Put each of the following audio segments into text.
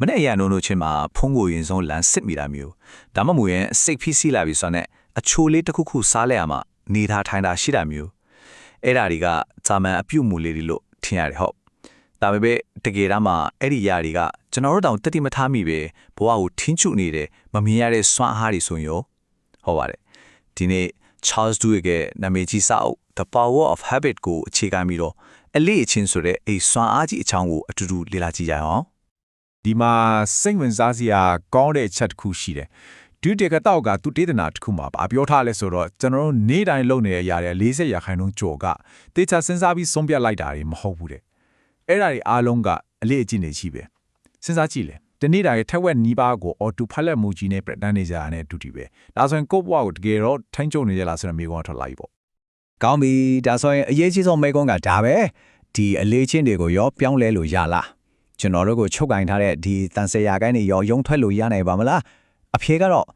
မနေ့ရနိုးနိုးချင်းမှာဖုံးကိုရင်ဆုံးလမ်းစစ်မိတာမျိုးဒါမှမဟုတ်ရင်စိတ်ဖိစီးလာပြီဆိုတော့အချိုလေးတစ်ခုခုစားလဲရမှာနေထားထိုင်တာရှိတာမျိုးအဲ့ဒါတွေကဂျာမန်အပြုတ်မှုလေးတွေလို့ထင်ရတယ်ဟုတ်ဒါပေမဲ့တကယ်တမ်းမှာအဲ့ဒီຢာတွေကကျွန်တော်တို့တောင်တတိမထားမိပဲဘဝကိုထင်းချုနေတဲ့မမြင်ရတဲ့စွမ်းအားတွေဆိုရင်ရောဟုတ်ပါတယ်ဒီနေ့ Charles Duhigg ရဲ့နာမည်ကြီးစာအုပ် The Power of Habit ကိုအခြေခံပြီးတော့အလေးအချင်းဆိုတဲ့အဲ့စွမ်းအားကြီးအချောင်းကိုအတူတူလေ့လာကြည့်ကြရအောင် ဒီမှာစိတ်ဝင်စားစရာကောင်းတဲ့ချက်တစ်ခုရှိတယ်ဒုတိယကတော့ကသူတေသနာတစ်ခုမှာဗာပြောထားလဲဆိုတော့ကျွန်တော်တို့နေ့တိုင်းလုပ်နေရတဲ့40ရာခိုင်နှုန်းကျော်ကတေချာစဉ်းစားပြီးဆုံးဖြတ်လိုက်တာတွေမဟုတ်ဘူးတဲ့အဲ့ဒါတွေအားလုံးကအလေးအကျင့်နေရှိပဲစဉ်းစားကြည့်လေတနေ့တိုင်းထက်ဝက်နီးပါးကိုအော်တိုဖိုင်လက်မူကြီးနဲ့ပြတန်းနေကြတာနဲ့အတူတူပဲဒါဆိုရင်ကိုယ့်ဘဝကိုတကယ်တော့ထိုင်းကျုံနေကြလားဆိုတော့မိကောင်းထွက်လာပြီပေါ့ကောင်းပြီဒါဆိုရင်အရေးကြီးဆုံးမိကုန်းကဒါပဲဒီအလေးချင်းတွေကိုရောပြောင်းလဲလို့ရလား ကျွန်တော်တို့ကိုချုပ်ကင်ထားတဲ့ဒီတန်ဆရာကိုင်းတွေရောရုံထွက်လို့ရနိုင်ပါမလားအဖြေကတော့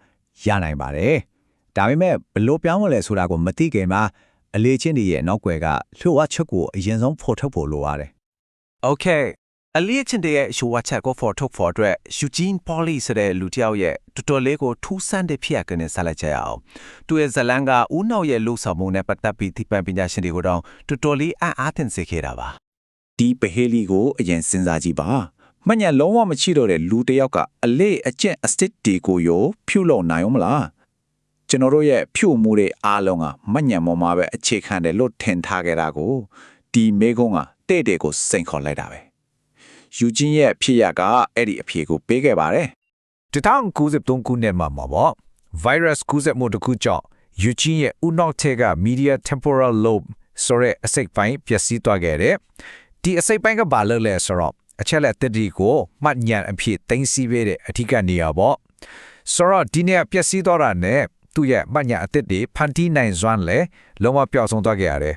ရနိုင်ပါတယ်ဒါပေမဲ့ဘလို့ပြောင်းမလဲဆိုတာကိုမသိခင်မှာအလေးချင်းတွေရဲ့နောက်ွယ်ကလှုပ်ဝချက်ကိုအရင်ဆုံးဖော်ထုတ်ဖို့လိုရတယ် Okay အလီချင်းတဲ့ရှိုးဝချက်ကို for talk for အတွက် Eugene Polly ဆိုတဲ့လူတစ်ယောက်ရဲ့တော်တော်လေးကိုထူးဆန်းတဲ့ဖြစ်ရကနေဆက်လက်ချက်အောင်သူရဲ့ဇလန်ကဦးနောက်ရဲ့လှုပ်ဆောင်မှုနဲ့ပတ်သက်ပြီးသိပ္ပံပညာရှင်တွေကိုတော့တော်တော်လေးအံ့အားသင့်စေခဲ့တာပါ ဒီပဟေလီကိုအရင်စဉ်းစားကြည့်ပါမှညံလုံးဝမရှိတော့တဲ့လူတစ်ယောက်ကအလေးအကျင့်အစစ်တီကိုရောဖြူလုံနိုင်အောင်မလားကျွန်တော်တို့ရဲ့ဖြူမှုတွေအားလုံးကမှညံပေါ်မှာပဲအခြေခံတယ်လို့ထင်ထားကြတာကိုဒီမေကုန်းကတဲ့တဲ့ကိုစိန်ခေါ်လိုက်တာပဲယူဂျင်းရဲ့ဖြစ်ရကအဲ့ဒီအဖြေကိုပေးခဲ့ပါတယ်1993ခုနှစ်မှာမှာပေါ့ virus ကူးစက်မှုတစ်ခုကြောင့် Eugene ရဲ့ဥနောက်ထက်က media temporal lobe ဆိုတဲ့အစိတ်ပိုင်းပျက်စီးသွားခဲ့တယ်။ ဒီအစိတ်ပိုင်းကဘာလို့လဲဆိုတော့အချက်လက်တစ်ဒီကိုမှတ်ညံအဖြစ်သိမ်းဆည်းပေးတဲ့အထူးကနေရာပေါ့။ဆိုတော့ဒီနေ့ပျက်စီးသွားတာနဲ့သူ့ရဲ့မှတ်ညံအသစ်တွေဖန်တီးနိုင်စွမ်းလဲလုံးဝပျောက်ဆုံးသွားခဲ့ရတယ်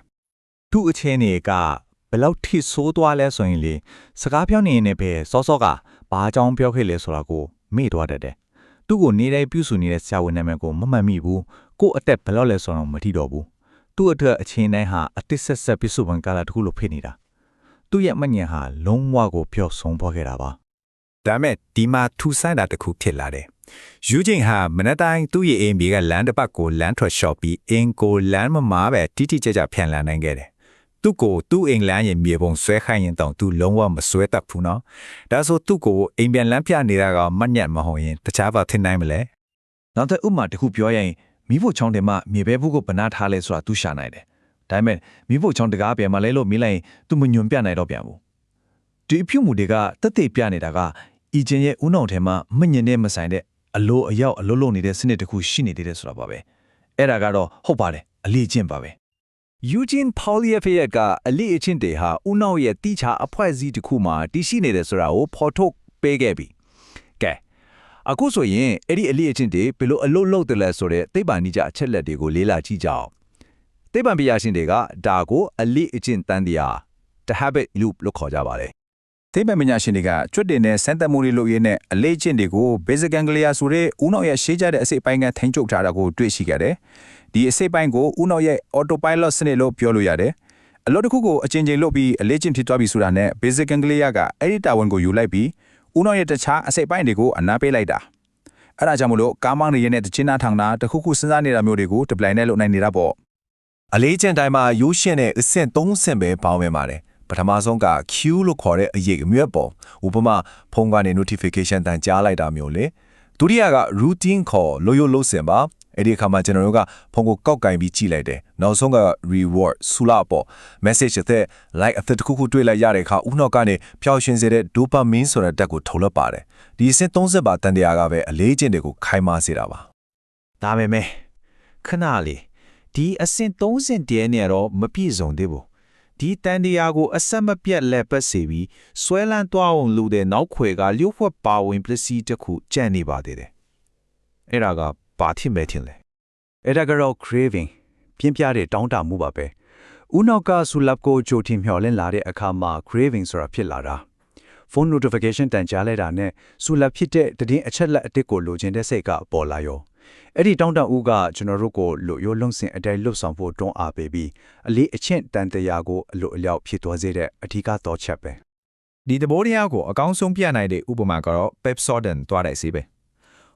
သူ့အချင်းတွေကဘယ်လောက်ထိဆိုးသွားလဲဆိုရင်လေစကားပြောနေနေပဲစောစောကဘာအကြောင်းပြောခဲ့လဲဆိုတာကိုမေ့သွားတတ်တယ်။သူ့ကိုနေတိုင်းပြုစုနေတဲ့ဆရာဝန်နာမည်ကိုမမှတ်မိဘူး။ကို့အသက်ဘယ်လောက်လဲဆိုတော့မထီတော့ဘူး။သူ့အတွက်အချင်းတိုင်းဟာအတစ်ဆက်ဆက်ပြစ်စုံပံကာလာတစ်ခုလိုဖြစ်နေတာ။ သူ့ရဲ့မညံဟာလုံးဝကိုပျောက်ဆုံးသွားခဲ့တာပါ။ဒါမဲ့ဒီမှာထူဆန်းတာတစ်ခုဖြစ်လာတယ်။ယူဂျင်ဟာမနက်တိုင်းသူ့ရဲ့အိမ်မြေကလမ်းတစ်ပတ်ကိုလမ်းထွက်လျှော့ပြီးအင်ကိုလမ်းမမာပဲတိတိကျကျဖြန့်လန်းနိုင်ခဲ့တယ်။သူ့ကိုသူ့အိမ်လမ်းရဲ့မြေပုံဆွဲခိုင်းရင်တောင်သူလုံးဝမဆွဲတတ်ဘူးနော်။ဒါဆိုသူ့ကိုအိမ်ပြန်လမ်းပြနေတာကမညက်မဟုတ်ရင်တခြားဘာထင်နိုင်မလဲ။နောက်ထပ်ဥပမာတစ်ခုပြောရရင်မိဖို့ချောင်းတယ်မှမြေပဲဘူးကိုဗနာထားလဲဆိုတာသူရှာနိုင်တယ်။ ဒါပေမဲ့မိဖို့ချောင်းတကားပြန်မလဲလို့မိလိုက်ရင်သူမညွန်ပြနိုင်တော့ပြန်ဘူး။ဒီအပြုတ်မှုတွေကတက်တဲ့ပြနေတာကအီဂျင်ရဲ့ဥနောင်ထဲမှာမညင်နဲ့မဆိုင်တဲ့အလိုအရောက်အလိုလိုနေတဲ့စနစ်တစ်ခုရှိနေသေးတယ်ဆိုတာပါပဲ။အဲ့ဒါကတော့ဟုတ်ပါတယ်အလေးချင်းပါပဲ။ Eugene Pauliev ရဲ့ကအလိအချင်းတေဟာဦးနောက်ရဲ့တိချာအဖွဲ့အစည်းတစ်ခုမှာတည်ရှိနေတယ်ဆိုတာကိုဖော်ထုတ်ပေးခဲ့ပြီ။ကဲအခုဆိုရင်အဲ့ဒီအလိအချင်းတေဘယ်လိုအလုပ်လုပ်တယ်လဲဆိုတဲ့သိပ္ပံနိကြအချက်လက်တွေကိုလေ့လာကြည့်ကြအောင်။ သိပ္ပံပညာရှင်တွေကဒါကိုအလိအချင်းတန်တရား the habit loop လို့ခေါ်ကြပါတယ်သိပ္ပံပညာရှင်တွေကကျွတ်တင်တဲ့စမ်းသပ်မှုတွေလုပ်ရင်းနဲ့အလေးကျင့်တွေကို basic ganglia ဆိုတဲ့ဦးနှောက်ရဲ့ရှေးကြတဲ့အစိတ်ပိုင်းကထိန်းချုပ်ထားတာကိုတွေ့ရှိခဲ့တယ်။ဒီအစိတ်ပိုင်းကိုဦးနှောက်ရဲ့ autopilot စနစ်လို့ပြောလို့ရတယ်။အလုပ်တစ်ခုကိုအချိန်ချင်းလုပ်ပြီးအလေးကျင့်ဖြစ်သွားပြီဆိုတာနဲ့ basic ganglia ကအဲ့ဒီတာဝန်ကိုယူလိုက်ပြီးဦးနှောက်ရဲ့တခြားအစိတ်ပိုင်းတွေကိုအနားပေးလိုက်တာ။အဲ့ဒါကြောင့်မလို့ကားမောင်းနေရတဲ့တချင်းနာထောင်တာတစ်ခုခုစဉ်းစားနေတာမျိုးတွေကိုတပလိုင်နဲ့လုပ်နိုင်နေတာပေါ့။ အလေးကျင့်တိုင်းမှာရိုးရှင်းတဲ့အဆင့်၃ဆင့်ပဲပေါင်းဝင်ပါတယ်။ပထမဆုံးက Q လို့ခေါ်တဲ့အရေးအမြတ်ပေါ်ဥပမာဖုန်းကနေ notification တန်ကြားလိုက်တာမျိုးလေဒုတိယက routine ခေါ်လို့ရလို့စင်ပါအဲ့ဒီအခါမှာကျွန်တော်တို့ကဖုန်းကိုကောက်ကင်ပြီးကြည့်လိုက်တယ်နောက်ဆုံးက reward ဆူလာပေါ့ message တဲ့ like အသစ်တစ်ခုခုတွေ့လိုက်ရတဲ့အခါဥနောက်ကနေပျောက်ရွှင်စေတဲ့ dopamine ဆိုတဲ့ဓာတ်ကိုထုတ်လွှတ်ပါတယ်ဒီအဆင့်30ပါတန်တရားကပဲအလေးကျင့်တွေကိုခိုင်းမစေတာပါဒါပေမဲ့ခဏလေး ဒီအဆင့်30တဲနဲ့တော့မပြည့်စုံသေးဘူးဒီတန်တရားကိုအဆက်မပြတ်လက်ပတ်စေပြီးဆွဲလန်းသွားအောင်လုပ်တဲ့နောက်ခွေကလျှို့ဝှက်ပါဝင်ပစ္စည်းတစ်ခုကြံ့နေပါသေးတယ်အဲ့ဒါကဘာဖြစ်မဲ့ထင်လဲအဲ့ဒါကတော့ craving ပြင်းပြတဲ့တောင်းတမှုပါပဲဦးနောက်ကဆူလပ်ကိုကြိုတင်မျှော်လင့်လာတဲ့အခါမှာ craving ဆိုတာဖြစ်လာတာဖုန်း notification တန်ကြားလိုက်တာနဲ့ဆူလပ်ဖြစ်တဲ့တည်င်းအချက်လက်အတစ်ကိုလိုချင်တဲ့စိတ်ကပေါ်လာရော အဲ့ဒီတောင်းတဦးကကျွန်တော်တို့ကိုလူရိုးလုံးစင်အတိုင်းလှုပ်ဆောင်ဖို့တွန်းအားပေးပြီးအလေးအချင်းတန်တရားကိုအလိုအလျောက်ဖြစ်သွားစေတဲ့အထူးသောချက်ပဲဒီသဘောတရားကိုအကောင်းဆုံးပြနိုင်တဲ့ဥပမာကတော့ Pepsodent သွားတဲ့ဆေးပဲ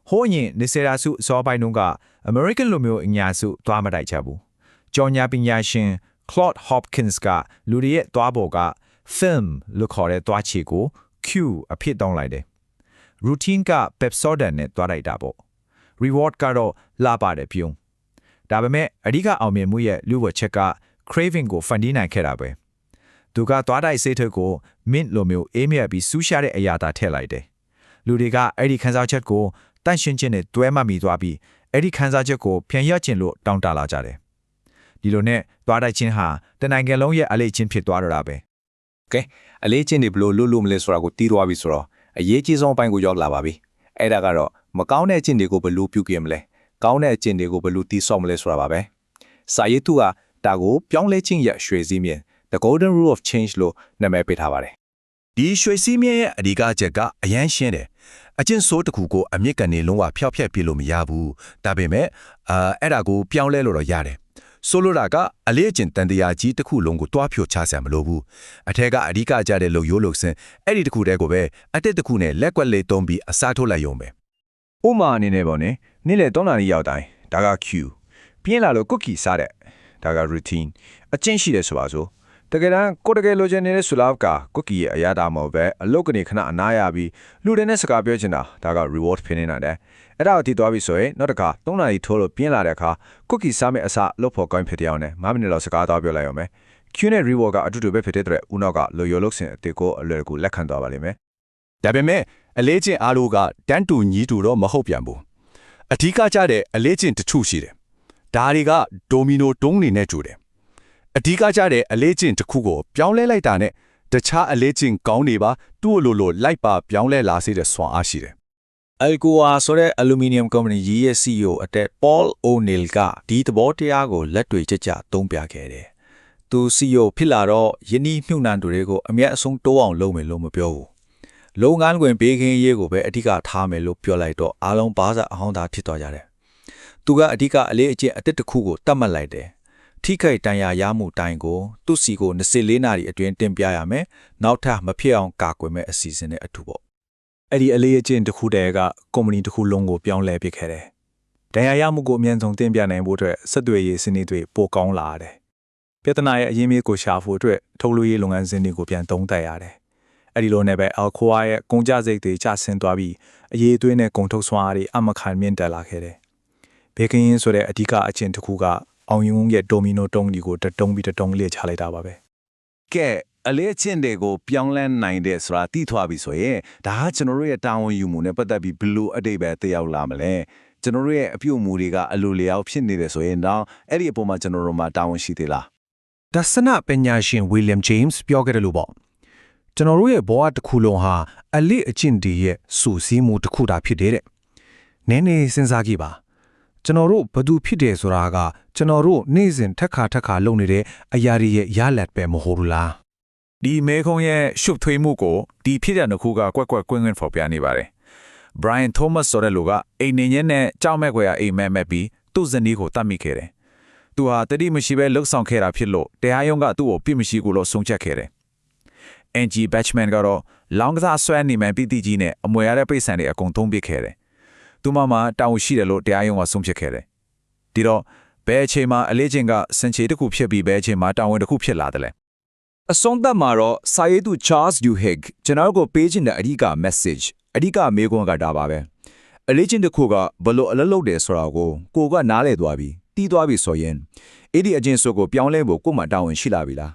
ဟိုးအရင်နေစေရာစုအစောပိုင်းတုန်းက American လူမျိုးအညာစုသွားမတိုက်ချဘူးကြော်ညာပညာရှင် Claude Hopkins ကလူတွေရဲ့သွားပေါ်က film လို့ခေါ်တဲ့သွားချီကို Q အဖြစ်တောင်းလိုက်တယ် routine က Pepsodent နဲ့သွားလိုက်တာပေါ့ reward ကတော့လာပါတယ်ပြုံးဒါပေမဲ့အဓိကအောင်မြင်မှုရဲ့လူဝချက်က craving ကိုဖန်တီးနိုင်ခဲ့တာပဲသူကသွားတိုက်စေးထုတ်ကို mint လိုမျိုးအေးမြက်ပြီးစူးရှာတဲ့အရာသာထည့်လိုက်တယ်လူတွေကအဲ့ဒီခန်းစားချက်ကိုတန့်ရှင်းခြင်းနဲ့တွဲမှတ်မိသွားပြီးအဲ့ဒီခန်းစားချက်ကိုပြန်ရခြင်းလို့တောင်းတလာကြတယ်ဒီလိုနဲ့သွားတိုက်ခြင်းဟာတနိုင်ငံလုံးရဲ့အလေးချင်းဖြစ်သွားတော့တာပဲကဲအလေးချင်းတွေဘလို့လွတ်လို့မလဲဆိုတာကိုတီးသွားပြီဆိုတော့အရေးကြီးဆုံးအပိုင်းကိုရောက်လာပါပြီအဲ့ဒါကတော့ မကောင်းတဲ့အကျင့်တွေကိုဘယ်လိုပြုတ်ကြမလဲကောင်းတဲ့အကျင့်တွေကိုဘယ်လိုတီးဆော့မလဲဆိုတာပါပဲစာရေးသူကဒါကိုပြောင်းလဲခြင်းရရွှေစည်းမြင် The Golden Rule of Change လို့နာမည်ပေးထားပါတယ်ဒီရွှေစည်းမြဲရဲ့အဓိကအချက်ကအရန်ရှင်းတယ်အကျင့်ဆိုးတစ်ခုကိုအမြင့်ကနေလုံးဝဖျောက်ဖျက်ပြလို့မရဘူးဒါပေမဲ့အာအဲ့ဒါကိုပြောင်းလဲလို့တော့ရတယ်ဆိုလိုတာကအလေးအကျင့်တန်တရားကြီးတစ်ခုလုံးကိုတွားဖြိုချဆံမလို့ဘူးအထက်ကအဓိကကြတဲ့လုံရိုးလုံစင်အဲ့ဒီတစ်ခုတည်းကိုပဲအတက်တစ်ခုနဲ့လက်ကွက်လေးသုံးပြီးအစားထိုးလိုက်ရုံပဲ ဥမာအနေနဲ့ပေါ့နိနေ့လေ3နာရီရောက်တိုင်းဒါက Q ပြင်းလာလို့ cookie စားတဲ့ဒါက routine အကျင့်ရှိတယ်ဆိုပါစို့တကယ်တမ်းကိုတကယ်လိုချင်နေတဲ့ဆူလာက cookie ရဲ့အရာတာမဟုတ်ပဲအလုတ်ကနေခဏအနားရပြီးလူတွေနဲ့စကားပြောချင်တာဒါက reward ဖြစ်နေတယ်အဲ့ဒါကိုတည်သွားပြီဆိုရင်နောက်တစ်ခါ3နာရီထိုးလို့ပြင်းလာတဲ့အခါ cookie စားမယ့်အစလုတ်ဖို့ကောင်းဖြစ်တဲ့အောင်နဲ့5မိနစ်လောက်စကားသွားပြောလိုက်အောင်မယ် Q နဲ့ reward ကအတူတူပဲဖြစ်တဲ့အတွက်ဦးနောက်ကလိုရိုလုတ်စင်အတေကိုအလွယ်တကူလက်ခံသွားပါလိမ့်မယ်ဒါပေမဲ့ အလေးကျင့်အားလို့ကတန်းတူညီတူတော့မဟုတ်ပြန်ဘူးအဓိကကြတဲ့အလေးကျင့်တစ်ခုရှိတယ်ဒါတွေကဒိုမီနိုတုံးနေနဲ့ကြိုတယ်အဓိကကြတဲ့အလေးကျင့်တစ်ခုကိုပြောင်းလဲလိုက်တာနဲ့တခြားအလေးကျင့်ကောင်းတွေပါသူ့လိုလိုလိုက်ပါပြောင်းလဲလာစေတဲ့စွမ်းအားရှိတယ် Alcoa ဆိုတဲ့ aluminum company ကြီးရဲ့ CEO အတက် Paul O'Neill ကဒီသဘောတရားကိုလက်တွေကြကြသုံးပြခဲ့တယ်။သူ CEO ဖြစ်လာတော့ယင်းနှမြုပ်နှံသူတွေကိုအမျက်အဆုံးတိုးအောင်လုပ်မယ်လို့မပြောဘူး။ လုပ်ငန်းခွင်ပေးခင်းရေးကိုပဲအဓိကထားမယ်လို့ပြောလိုက်တော့အားလုံးဘာသာအဟောင်းသားဖြစ်သွားကြတယ်။သူကအဓိကအလေးအကျင့်အတစ်တစ်ခုကိုတတ်မှတ်လိုက်တယ်။ထိခိုက်တန်ရာရမှုတိုင်းကိုသူ့စီကို24နာရီအတွင်းတင်ပြရမယ်။နောက်ထပ်မဖြစ်အောင်ကာကွယ်မဲ့အစီအစဉ်နဲ့အထူပေါ့အဲ့ဒီအလေးအကျင့်တစ်ခုတည်းကကုမ္ပဏီတစ်ခုလုံးကိုပြောင်းလဲပစ်ခဲ့တယ်။ဒဏ်ရာရမှုကိုအမြန်ဆုံးတင်ပြနိုင်ဖို့အတွက်ဆက်သွယ်ရေးစနစ်တွေပိုကောင်းလာရတယ်။ပြဿနာရဲ့အရင်းမြစ်ကိုရှာဖို့အတွက်ထုတ်လုပ်ရေးလုပ်ငန်းစဉ်တွေကိုပြန်သုံးသပ်ရတယ်။ အဲ့ဒီလိုနဲ့ပဲ Alcoa ရဲ့ကုန်ကျစရိတ်တွေကျဆင်းသွားပြီးအရေးအသွေးနဲ့ကုန်ထုတ်စွမ်းအားတွေအမခံမြင့်တက်လာခဲ့တယ်။ဘေကင်းရင်ဆိုတဲ့အဓိကအကျင့်တစ်ခုကအောင်ယုံရဲ့ဒိုမီနိုတုံးကြီးကိုတတုံးပြီးတတုံးလေးချလိုက်တာပါပဲ။ကဲအလေးအကျင့်တွေကိုပြောင်းလဲနိုင်တဲ့ဆိုတာသိသွားပြီဆိုရင်ဒါကကျွန်တော်တို့ရဲ့တာဝန်ယူမှုနဲ့ပတ်သက်ပြီးဘယ်လိုအတိတ်ပဲတက်ရောက်လာမလဲကျွန်တော်တို့ရဲ့အပြုအမူတွေကအလိုလျောက်ဖြစ်နေတယ်ဆိုရင်တော့အဲ့ဒီအပေါ်မှာကျွန်တော်တို့မှာတာဝန်ရှိသေးလားဒါစနပညာရှင် William James ပြောခဲ့တယ်လို့ပေါ့ ကျွန်တော်တို့ရဲ့ဘဝတစ်ခုလုံးဟာအလေးအကျင့်တွေရဲ့စူစီးမှုတစ်ခုတာဖြစ်တယ်တဲ့နည်းနည်းစဉ်းစားကြည့်ပါကျွန်တော်တို့ဘသူဖြစ်တယ်ဆိုတာကကျွန်တော်တို့နေ့စဉ်ထက်ခါထက်ခါလုပ်နေတဲ့အရာတွေရဲ့ရလဒ်ပဲမဟုတ်ဘူးလားဒီမဲခုံရဲ့ရှုပ်ထွေးမှုကိုဒီဖြစ်တဲ့နှစ်ခုကကွက်ကွက်ကွင်းကွင်းဖော်ပြနေပါတယ်။ Brian Thomas ဆိုတဲ့လူကအိမ်နေညက်နဲ့ကြောက်မဲ့ခွေရအိမ်မက်မက်ပြီးသူ့ဇနီးကိုတတ်မိခဲ့တယ်။သူဟာတတိမရှိပဲလှုပ်ဆောင်ခဲ့တာဖြစ်လို့တရားရုံးကသူ့ကိုပြစ်မရှိဘူးလို့ဆုံးဖြတ်ခဲ့တယ်။ NG Batchman ကတော့လောင်းကစားဆွဲနေမှန်ပြည်တီကြီးနဲ့အမွေရတဲ့ပိတ်ဆန်တွေအကုန်သုံးပစ်ခဲ့တယ်။သူမမှာတာဝန်ရှိတယ်လို့တရားရုံးကဆုံးဖြတ်ခဲ့တယ်။ဒီတော့ဘယ်အချိန်မှာအလေးချင်းကစင်ချေတစ်ခုဖြစ်ပြီးဘယ်အချိန်မှာတာဝန်တစ်ခုဖြစ်လာတယ်လဲ။အဆုံးသတ်မှာတော့စာရေးသူ Charles Duhigg ကျွန်တော်တို့ကိုပေးချင်တဲ့အဓိက message အဓိကမေးခွန်းကဒါပါပဲအလေးချင်းတစ်ခုကဘလို့အလုပ်လုပ်တယ်ဆိုတာကိုကိုကနားလည်သွားပြီတီးသွားပြီဆိုရင်အဲ့ဒီအချင်းစုကိုပြောင်းလဲဖို့ကို့မှာတာဝန်ရှိလာပြီလား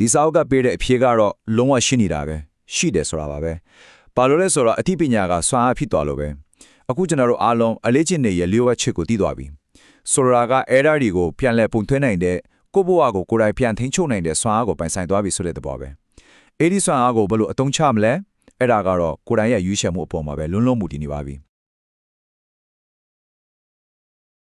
ဒီစာအုပ်ကပေးတဲ့အဖြေကတော့လုံးဝရှင်းနေတာပဲရှိတယ်ဆိုတာပါပဲဘာလို့လဲဆိုတော့အသိပညာကစွမ်းအားဖြစ်သွားလို့ပဲအခုကျွန်တော်တို့အားလုံးအလေးချင်းတွေရဲ့လျှို့ဝှက်ချက်ကိုတီးသွားပြီဆိုလိုတာက error တွေကိုပြန်လဲပုံသွင်းနိုင်တဲ့ကိုယ့်ဘဝကိုကိုယ်တိုင်ပြန်ထိန်းချုပ်နိုင်တဲ့စွမ်းအားကိုပိုင်ဆိုင်သွားပြီဆိုတဲ့သဘောပဲအဲ့ဒီစွမ်းအားကိုဘယ်လိုအသုံးချမလဲအဲ့ဒါကတော့ကိုယ်တိုင်ရဲ့ရွေးချယ်မှုအပေါ်မှာပဲလွန်းလုံးမှုတည်နေပါပြီ